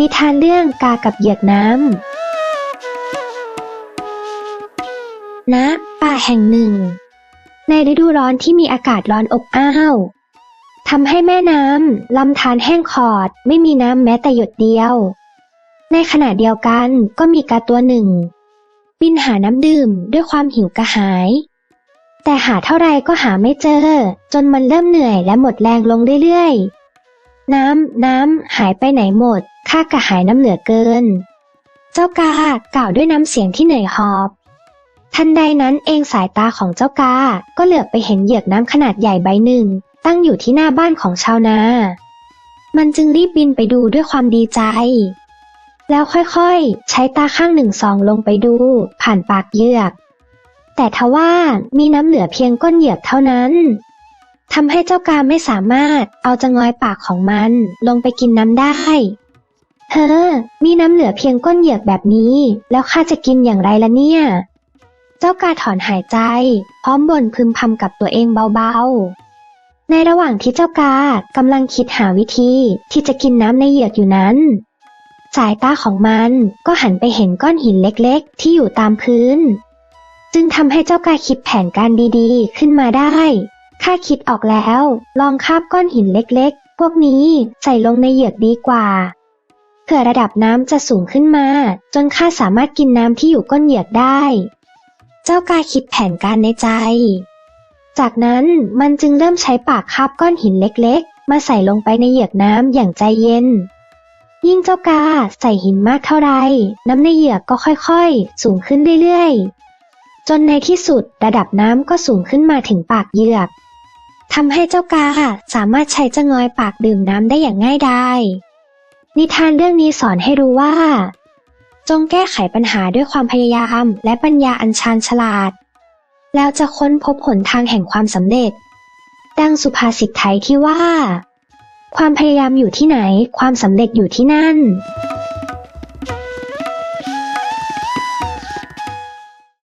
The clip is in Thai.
นิทานเรื่องกากับเหยือกน้ำณป่าแห่งหนึ่ง ในฤดูร้อนที่มีอากาศร้อนอบอ้าวทำให้แม่น้ำลำธารแห้งขอดไม่มีน้ำแม้แต่หยดเดียว ในขณะเดียวกันก็มีกาตัวหนึ่ง บินหาน้ำดื่มด้วยความหิวกระหาย แต่หาเท่าไรก็หาไม่เจอ จนมันเริ่มเหนื่อยและหมดแรงลงเรื่อยๆ น้ำน้ำหายไปไหนหมด ข้ากระหายน้ำเหลือเกิน เจ้ากากล่าวด้วยน้ำเสียงที่เหนื่อยหอบ ทันใดนั้นเองสายตาของเจ้ากา ก็เหลือบไปเห็นเหยือกน้ำขนาดใหญ่ใบหนึ่ง ตั้งอยู่ที่หน้าบ้านของชาวนา มันจึงรีบบินไปดูด้วยความดีใจ แล้วค่อยๆ ใช้ตาข้างหนึ่งสองลงไปดู ผ่านปากเหยือก แต่ทว่ามีน้ำเหลือเพียงก้นเหยือกเท่านั้นทำให้เจ้ากาไม่สามารถเอาจะงอยปากของมันลงไปกินน้ำได้ เธอมีน้ำเหลือเพียงก้นเหยือกแบบนี้ แล้วข้าจะกินอย่างไรล่ะเนี่ย เจ้ากาถอนหายใจ พร้อมบ่นพึมพำกับตัวเองเบาๆ ในระหว่างที่เจ้ากากำลังคิดหาวิธีที่จะกินน้ำในเหยือกอยู่นั้น สายตาของมันก็หันไปเห็นก้อนหินเล็กๆ ที่อยู่ตามพื้น จึงทำให้เจ้ากาคิดแผนการดีๆ ขึ้นมาได้ข้าคิดออกแล้ว ลองคาบก้อนหินเล็กๆ พวกนี้ใส่ลงในเหยือกดีกว่า เผื่อระดับน้ำจะสูงขึ้นมา จนข้าสามารถกินน้ำที่อยู่ก้นเหยือกได้ เจ้ากาคิดแผนการในใจ จากนั้นมันจึงเริ่มใช้ปากคาบก้อนหินเล็กๆ มาใส่ลงไปในเหยือกน้ำอย่างใจเย็น ยิ่งเจ้ากาใส่หินมากเท่าไร น้ำในเหยือกก็ค่อยๆ สูงขึ้นเรื่อยๆ จนในที่สุดระดับน้ำก็สูงขึ้นมาถึงปากเหยือกทำให้เจ้ากาสามารถใช้จะงอยปากดื่มน้ำได้อย่างง่ายดาย นิทานเรื่องนี้สอนให้รู้ว่า จงแก้ไขปัญหาด้วยความพยายามและปัญญาอันชาญฉลาด แล้วจะค้นพบหนทางแห่งความสำเร็จ ดังสุภาษิตไทยที่ว่า ความพยายามอยู่ที่ไหน ความสำเร็จอยู่ที่นั่น